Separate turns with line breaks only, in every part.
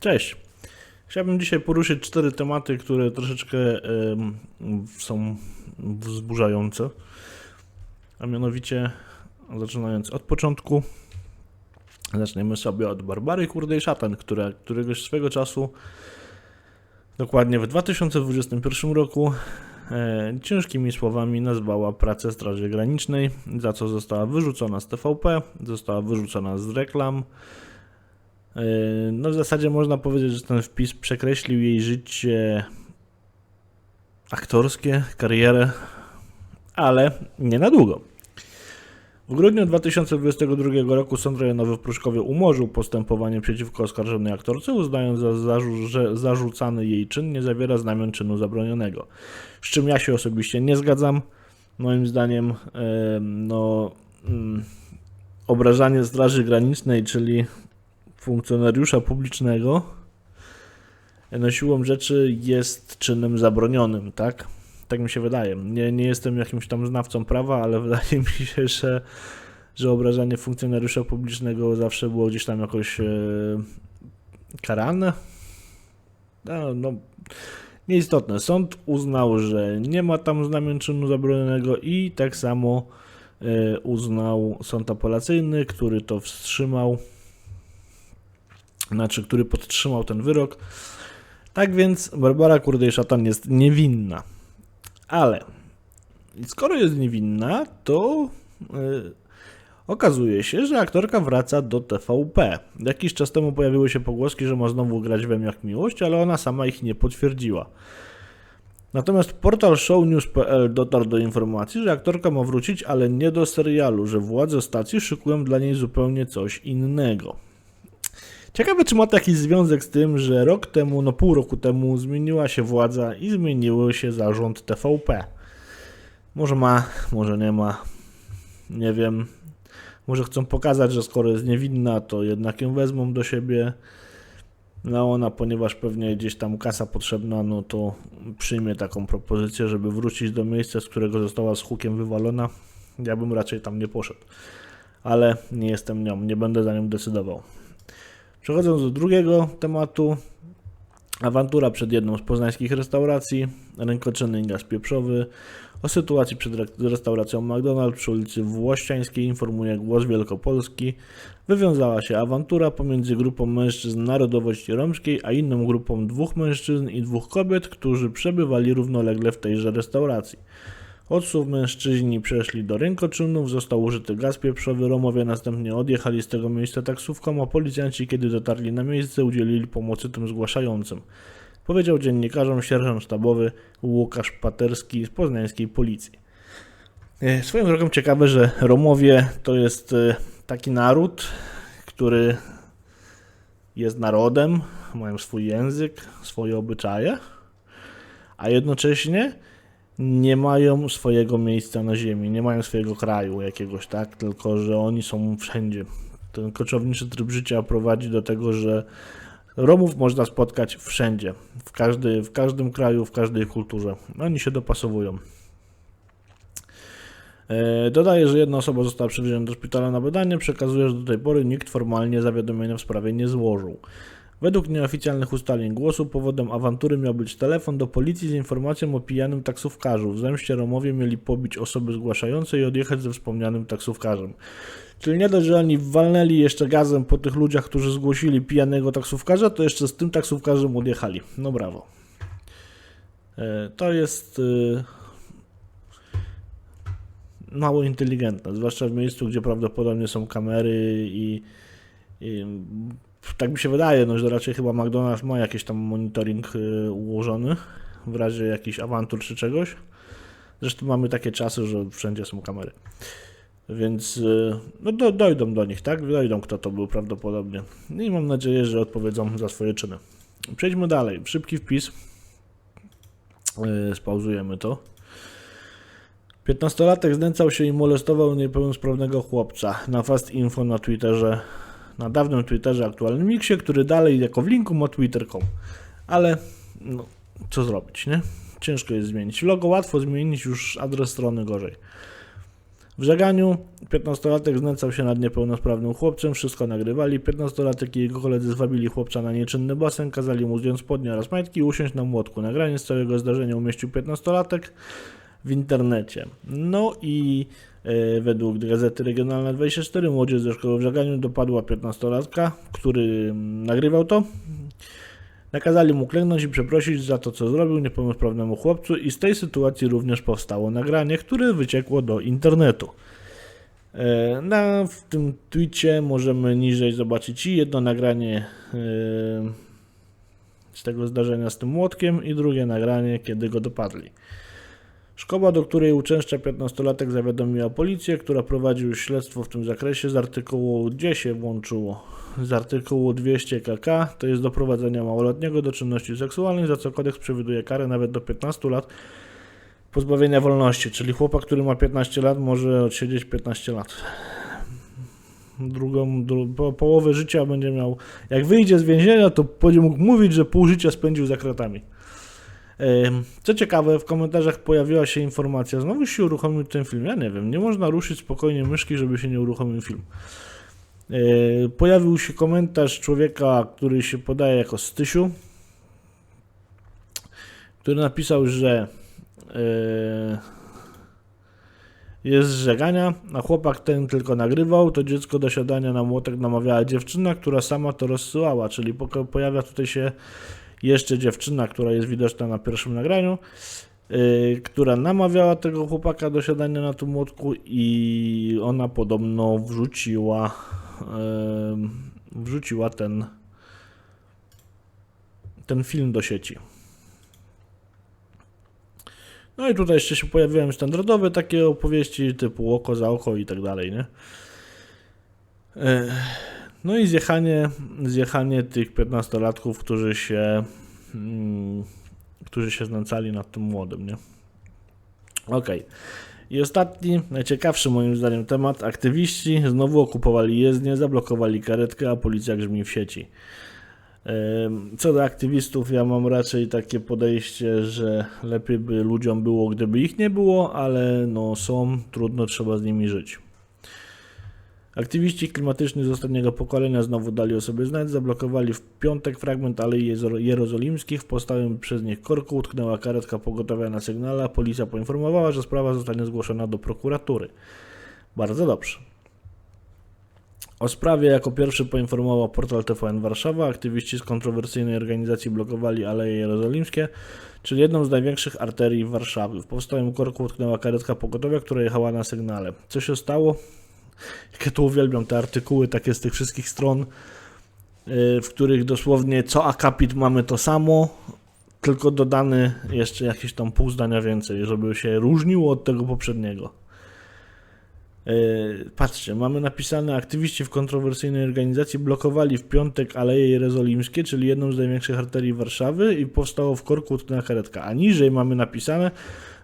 Cześć. Chciałbym dzisiaj poruszyć cztery tematy, które troszeczkę em, są wzburzające. A mianowicie, zaczynając od początku, zaczniemy sobie od Barbary Kurdej Szatan, która któregoś swego czasu, dokładnie w 2021 roku, e, ciężkimi słowami nazwała pracę Straży Granicznej, za co została wyrzucona z TVP, została wyrzucona z reklam. E, No w zasadzie można powiedzieć, że ten wpis przekreślił jej życie aktorskie, karierę, ale nie na długo. W grudniu 2022 roku Sąd Rejonowy w Pruszkowie umorzył postępowanie przeciwko oskarżonej aktorce, uznając, za zarzu- że zarzucany jej czyn nie zawiera znamion czynu zabronionego. Z czym ja się osobiście nie zgadzam. Moim zdaniem, em, no, mm, obrażanie Straży Granicznej, czyli funkcjonariusza publicznego, no siłą rzeczy jest czynem zabronionym, tak? Tak mi się wydaje. Nie, nie jestem jakimś tam znawcą prawa, ale wydaje mi się, że, że obrażanie funkcjonariusza publicznego zawsze było gdzieś tam jakoś e, karane. No, no, nieistotne. Sąd uznał, że nie ma tam znamion czynu zabronionego i tak samo e, uznał sąd apelacyjny, który to wstrzymał znaczy, który podtrzymał ten wyrok. Tak więc Barbara Kurdej-Szatan jest niewinna. Ale skoro jest niewinna, to yy, okazuje się, że aktorka wraca do TVP. Jakiś czas temu pojawiły się pogłoski, że ma znowu grać we jak miłość, ale ona sama ich nie potwierdziła. Natomiast portal shownews.pl dotarł do informacji, że aktorka ma wrócić, ale nie do serialu, że władze stacji szykują dla niej zupełnie coś innego. Ciekawe, czy ma to jakiś związek z tym, że rok temu, no pół roku temu zmieniła się władza i zmieniły się zarząd TVP. Może ma, może nie ma. Nie wiem. Może chcą pokazać, że skoro jest niewinna, to jednak ją wezmą do siebie. No ona, ponieważ pewnie gdzieś tam kasa potrzebna, no to przyjmie taką propozycję, żeby wrócić do miejsca, z którego została z hukiem wywalona. Ja bym raczej tam nie poszedł. Ale nie jestem nią, nie będę za nią decydował. Przechodząc do drugiego tematu, awantura przed jedną z poznańskich restauracji, rękoczynny gaz pieprzowy. O sytuacji przed re- restauracją McDonald's przy ulicy Włościańskiej informuje Głos Wielkopolski. Wywiązała się awantura pomiędzy grupą mężczyzn narodowości romskiej, a inną grupą dwóch mężczyzn i dwóch kobiet, którzy przebywali równolegle w tejże restauracji. Od słów mężczyźni przeszli do rękoczynów, został użyty gaz pieprzowy, Romowie następnie odjechali z tego miejsca taksówką, a policjanci, kiedy dotarli na miejsce, udzielili pomocy tym zgłaszającym. Powiedział dziennikarzom sierżant sztabowy Łukasz Paterski z poznańskiej policji. E, Swoją drogą ciekawe, że Romowie to jest e, taki naród, który jest narodem, mają swój język, swoje obyczaje, a jednocześnie nie mają swojego miejsca na ziemi, nie mają swojego kraju jakiegoś, tak? Tylko, że oni są wszędzie. Ten koczowniczy tryb życia prowadzi do tego, że Romów można spotkać wszędzie, w, każdy, w każdym kraju, w każdej kulturze. Oni się dopasowują. E, Dodaje, że jedna osoba została przewieziona do szpitala na badanie, przekazuje, że do tej pory nikt formalnie zawiadomienia w sprawie nie złożył. Według nieoficjalnych ustaleń głosu powodem awantury miał być telefon do policji z informacją o pijanym taksówkarzu. W zemście Romowie mieli pobić osoby zgłaszające i odjechać ze wspomnianym taksówkarzem. Czyli nie dość, że oni walnęli jeszcze gazem po tych ludziach, którzy zgłosili pijanego taksówkarza, to jeszcze z tym taksówkarzem odjechali. No brawo. E, To jest e, mało inteligentne, zwłaszcza w miejscu, gdzie prawdopodobnie są kamery i, i tak mi się wydaje, no, że raczej chyba McDonald's ma jakiś tam monitoring y, ułożony w razie jakichś awantur czy czegoś. Zresztą mamy takie czasy, że wszędzie są kamery. Więc y, no, do, dojdą do nich, tak? Dojdą, kto to był prawdopodobnie. I mam nadzieję, że odpowiedzą za swoje czyny. Przejdźmy dalej. Szybki wpis. Yy, spauzujemy to. 15-latek znęcał się i molestował niepełnosprawnego chłopca. Na Fast Info na Twitterze na dawnym Twitterze aktualnym Mixie, który dalej jako w linku ma twitter.com. Ale no, co zrobić, nie? Ciężko jest zmienić. Logo łatwo zmienić, już adres strony gorzej. W żeganiu 15-latek znęcał się nad niepełnosprawnym chłopcem, wszystko nagrywali. 15-latek i jego koledzy zwabili chłopca na nieczynny basen, kazali mu zdjąć spodnie oraz majtki i usiąść na młotku. Nagranie z całego zdarzenia umieścił 15-latek w internecie. No i według gazety Regionalna 24 młodzież ze szkoły w żeganiu dopadła 15-latka, który nagrywał to. Nakazali mu klęknąć i przeprosić za to, co zrobił niepełnosprawnemu chłopcu i z tej sytuacji również powstało nagranie, które wyciekło do internetu. E, Na w tym tweetie możemy niżej zobaczyć i jedno nagranie e, z tego zdarzenia z tym młotkiem i drugie nagranie, kiedy go dopadli. Szkoła, do której uczęszcza 15-latek, zawiadomiła policję, która prowadzi już śledztwo w tym zakresie z artykułu, gdzie się włączyło, z artykułu 200 KK, to jest doprowadzenia małoletniego do czynności seksualnych, za co kodeks przewiduje karę nawet do 15 lat pozbawienia wolności, czyli chłopak, który ma 15 lat, może odsiedzieć 15 lat. Drugą, dru, po, połowę życia będzie miał. Jak wyjdzie z więzienia, to będzie mógł mówić, że pół życia spędził za kratami. Co ciekawe, w komentarzach pojawiła się informacja, znowu się uruchomił ten film. Ja nie wiem, nie można ruszyć spokojnie myszki, żeby się nie uruchomił film. Yy, Pojawił się komentarz człowieka, który się podaje jako Stysiu, który napisał, że yy, jest z żegania, a chłopak ten tylko nagrywał, to dziecko do siadania na młotek namawiała dziewczyna, która sama to rozsyłała, czyli pojawia tutaj się jeszcze dziewczyna, która jest widoczna na pierwszym nagraniu, yy, która namawiała tego chłopaka do siadania na tym młotku i ona podobno wrzuciła yy, wrzuciła ten ten film do sieci. No i tutaj jeszcze się pojawiają standardowe takie opowieści typu oko za oko i tak dalej, nie? Ech, No i zjechanie, zjechanie tych 15-latków, którzy się mm, którzy się znęcali nad tym młodym, nie? Okej. I ostatni, najciekawszy moim zdaniem temat. Aktywiści znowu okupowali jezdnię, zablokowali karetkę, a policja grzmi w sieci. Co do aktywistów, ja mam raczej takie podejście, że lepiej by ludziom było, gdyby ich nie było, ale no są, trudno, trzeba z nimi żyć. Aktywiści klimatyczni z ostatniego pokolenia znowu dali o sobie znać, zablokowali w piątek fragment Alei Jerozolimskich, w postawionym przez nich korku utknęła karetka pogotowia na sygnale, a policja poinformowała, że sprawa zostanie zgłoszona do prokuratury. Bardzo dobrze. O sprawie jako pierwszy poinformował portal TVN Warszawa. Aktywiści z kontrowersyjnej organizacji blokowali Aleje Jerozolimskie, czyli jedną z największych arterii Warszawy. W powstałym korku utknęła karetka pogotowia, która jechała na sygnale. Co się stało? Jak ja to uwielbiam, te artykuły takie z tych wszystkich stron, yy, w których dosłownie co akapit mamy to samo, tylko dodany jeszcze jakieś tam pół zdania więcej, żeby się różniło od tego poprzedniego. Yy, Patrzcie, mamy napisane, aktywiści w kontrowersyjnej organizacji blokowali w piątek Aleje Jerozolimskie, czyli jedną z największych arterii Warszawy i powstało w korku utknęła karetka. A niżej mamy napisane,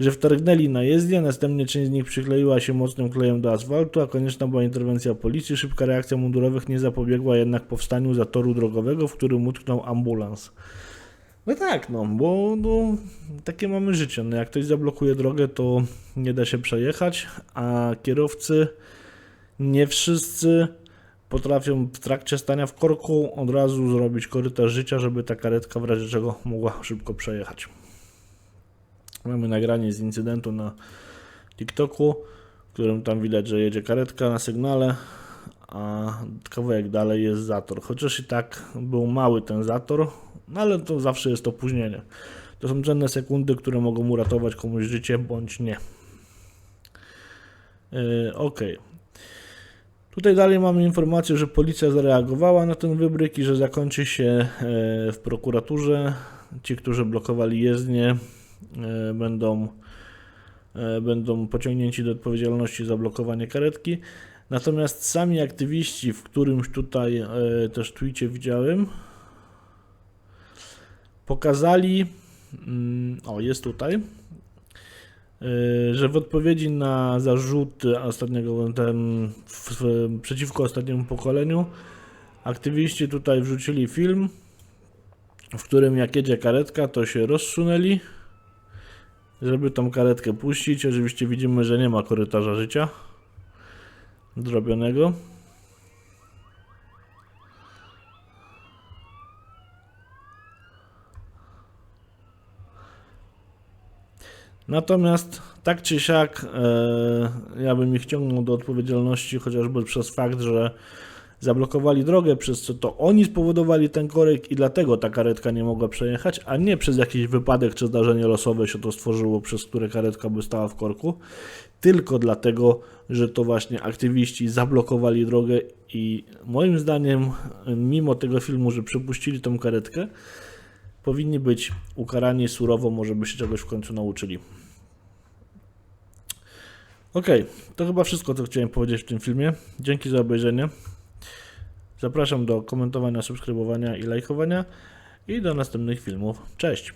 że wtargnęli na jezdnię, następnie część z nich przykleiła się mocnym klejem do asfaltu, a konieczna była interwencja policji. Szybka reakcja mundurowych nie zapobiegła jednak powstaniu zatoru drogowego, w którym utknął ambulans. No tak, no, bo no, takie mamy życie. No, jak ktoś zablokuje drogę, to nie da się przejechać, a kierowcy nie wszyscy potrafią w trakcie stania w korku od razu zrobić korytarz życia, żeby ta karetka w razie czego mogła szybko przejechać. Mamy nagranie z incydentu na TikToku, w którym tam widać, że jedzie karetka na sygnale, a kawałek dalej jest zator. Chociaż i tak był mały ten zator, no ale to zawsze jest opóźnienie. To są cenne sekundy, które mogą uratować komuś życie, bądź nie. Yy, ok. Tutaj dalej mamy informację, że policja zareagowała na ten wybryk i że zakończy się e, w prokuraturze. Ci, którzy blokowali jezdnię, będą, e, będą pociągnięci do odpowiedzialności za blokowanie karetki. Natomiast sami aktywiści, w którymś tutaj e, też tweetie widziałem, pokazali, mm, o jest tutaj, że w odpowiedzi na zarzuty ostatniego, ten, w, przeciwko ostatniemu pokoleniu, aktywiści tutaj wrzucili film, w którym jak jedzie karetka, to się rozsunęli, żeby tą karetkę puścić. Oczywiście widzimy, że nie ma korytarza życia. zrobionego. Natomiast tak czy siak, e, ja bym ich ciągnął do odpowiedzialności chociażby przez fakt, że zablokowali drogę, przez co to oni spowodowali ten korek i dlatego ta karetka nie mogła przejechać, a nie przez jakiś wypadek czy zdarzenie losowe się to stworzyło, przez które karetka by stała w korku, tylko dlatego, że to właśnie aktywiści zablokowali drogę i moim zdaniem, mimo tego filmu, że przepuścili tą karetkę, powinni być ukarani surowo, może by się czegoś w końcu nauczyli. Okej, to chyba wszystko, co chciałem powiedzieć w tym filmie. Dzięki za obejrzenie. Zapraszam do komentowania, subskrybowania i lajkowania i do następnych filmów. Cześć!